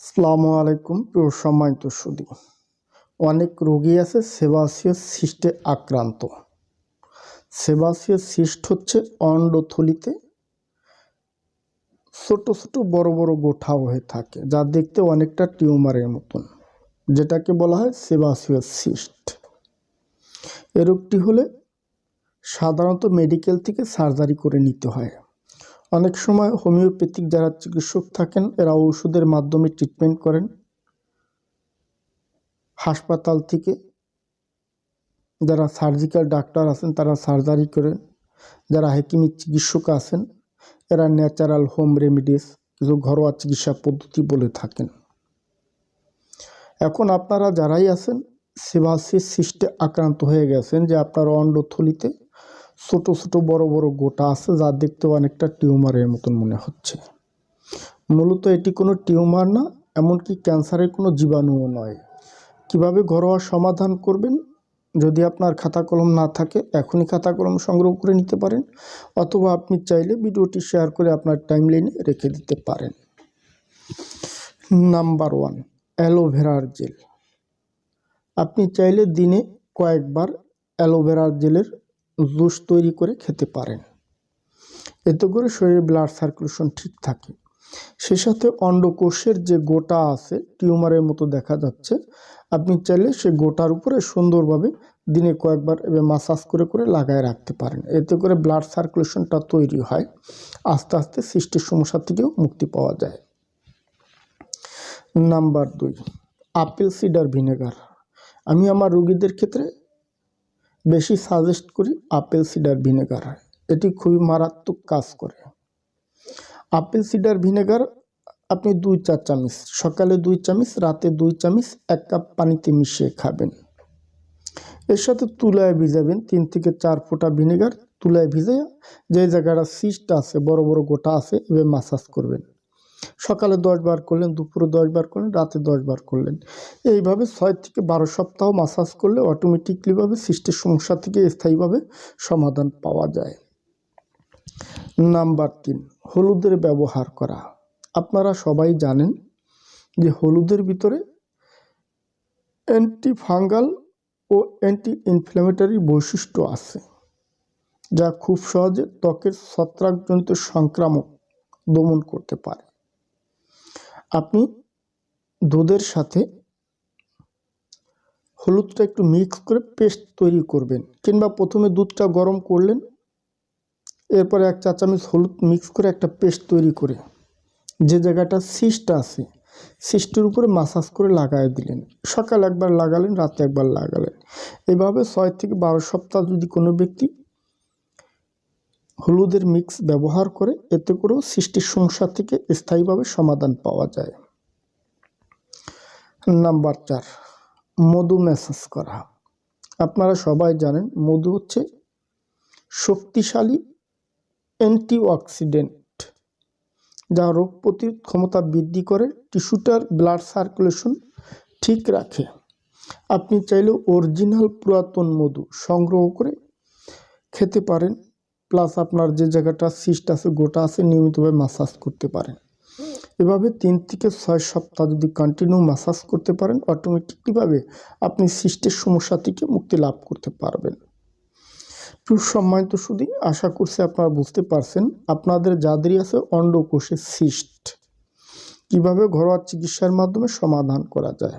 আসসালামু আলাইকুম, প্রিয় সম্মানিত সুদী অনেক রোগী আছে সেবাসিয়াস সিস্টে আক্রান্ত। সেবাসিয়াস সিস্ট হচ্ছে অন্ডথলিতে ছোট ছোট বড় বড় গোঠা হয়ে থাকে, যা দেখতে অনেকটা টিউমারের মতন, যেটাকে বলা হয় সেবাসিয়াস সিস্ট এ রোগটি হলে সাধারণত মেডিকেল থেকে সার্জারি করে নিতে হয়। অনেক সময় হোমিওপ্যাথিক যারা চিকিৎসক থাকেন এরা ওষুধের মাধ্যমে ট্রিটমেন্ট করেন। হাসপাতাল থেকে যারা সার্জিক্যাল ডাক্তার আছেন, তারা সার্জারি করেন। যারা হেকিমি চিকিৎসক আছেন, এরা ন্যাচারাল হোম রেমিডিস কিছু ঘরোয়া চিকিৎসা পদ্ধতি বলে থাকেন। এখন আপনারা যারাই আছেন সেবাসিস সিস্টে আক্রান্ত হয়ে গেছেন যে আপনার অন্ডথলিতে ছোট ছোট বড় বড় গোটা আছে যা দেখতে অনেকটা টিউমারের মতন মনে হচ্ছে। মূলত এটি কোনো টিউমার না, এমনকি ক্যান্সারের কোনো জীবাণুও নয়। কীভাবে ঘরোয়া সমাধান করবেন? যদি আপনার খাতা কলম না থাকে, এখনই খাতা কলম সংগ্রহ করে নিতে পারেন, অথবা আপনি চাইলে ভিডিওটি শেয়ার করে আপনার টাইমলাইনে রেখে দিতে পারেন। নাম্বার ওয়ান, অ্যালোভেরার জেল। আপনি চাইলে দিনে কয়েকবার অ্যালোভেরার জেলের জুস তৈরি করে খেতে পারেন। এতে করে শরীরে ব্লাড সার্কুলেশন ঠিক থাকে। সে সাথে অন্ডকোষের যে গোটা আছে, টিউমারের মতো দেখা যাচ্ছে, আপনি চাইলে সে গোটার উপরে সুন্দরভাবে দিনে কয়েকবার এবার মাসাজ করে করে লাগায় রাখতে পারেন। এতে করে ব্লাড সার্কুলেশনটা তৈরি হয়, আস্তে আস্তে সৃষ্টির সমস্যা থেকেও মুক্তি পাওয়া যায়। নাম্বার দুই, আপেল সিডার ভিনেগার। আমি আমার রুগীদের ক্ষেত্রে বেশি সাজেস্ট করি আপেল সিডার ভিনেগার এটি খুবই মারাত্মক কাজ করে। আপেল সিডার ভিনেগার আপনি দুই চার চামচ, সকালে দুই চামচ, রাতে দুই চামচ, এক কাপ পানিতে মিশিয়ে খাবেন। এর সাথে তুলায় ভিজাবেন তিন থেকে চার ফোঁটা ভিনেগার তুলায় ভিজে যে জায়গাটা সিস্ট আছে, বড় বড় গোটা আছে, এভাবে মাসাজ করবেন। সকালে দশ বার করলেন, দুপুরে দশ বার করলেন, রাতে দশ বার করলেন। এইভাবে ছয় থেকে বারো সপ্তাহ মাসাজ করলে অটোমেটিকলিভাবে সৃষ্টির সমস্যা থেকে স্থায়ীভাবে সমাধান পাওয়া যায়। নাম্বার তিন, হলুদের ব্যবহার করা। আপনারা সবাই জানেন যে হলুদের ভিতরে অ্যান্টি ফাঙ্গাল ও অ্যান্টি ইনফ্ল্যামেটারি বৈশিষ্ট্য আছে, যা খুব সহজে ত্বকের ছত্রাকজনিত সংক্রামক দমন করতে পারে। আপনি দুধের সাথে হলুদটা একটু মিক্স করে পেস্ট তৈরি করবেন কিংবা প্রথমে দুধটা গরম করলেন, এরপরে এক চা চামচ হলুদ মিক্স করে একটা পেস্ট তৈরি করে যে জায়গাটা সিস্ট আছে সিস্টের উপরে মাসাজ করে লাগাই দিলেন। সকাল একবার লাগালেন, রাতে একবার লাগালেন। এভাবে ছয় থেকে বারো সপ্তাহ যদি কোনো ব্যক্তি হলুদের মিক্স ব্যবহার করে এতে করেও সৃষ্টির সমস্যা থেকে স্থায়ীভাবে সমাধান পাওয়া যায়। নাম্বার চার, মধু ম্যাসাজ করা। আপনারা সবাই জানেন মধু হচ্ছে শক্তিশালী অ্যান্টিঅক্সিডেন্ট, যা রোগ প্রতিরোধ ক্ষমতা বৃদ্ধি করে, টিস্যুটার ব্লাড সার্কুলেশন ঠিক রাখে। আপনি চাইলে অরিজিনাল পুরাতন মধু সংগ্রহ করে খেতে পারেন প্লাস আপনার যে জায়গাটা সিস্ট আছে, গোটা আছে, নিয়মিতভাবে মাসাজ করতে পারেন। এভাবে তিন থেকে ছয় সপ্তাহ যদি কন্টিনিউ মাসাজ করতে পারেন অটোমেটিকলিভাবে আপনি সিস্টের সমস্যা থেকে মুক্তি লাভ করতে পারবেন। প্রিয় সম্মানিত শুধু আশা করছি আপনারা বুঝতে পারছেন, আপনাদের যাদেরই আছে অন্ডকোষের সিস্ট কীভাবে ঘরোয়া চিকিৎসার মাধ্যমে সমাধান করা যায়?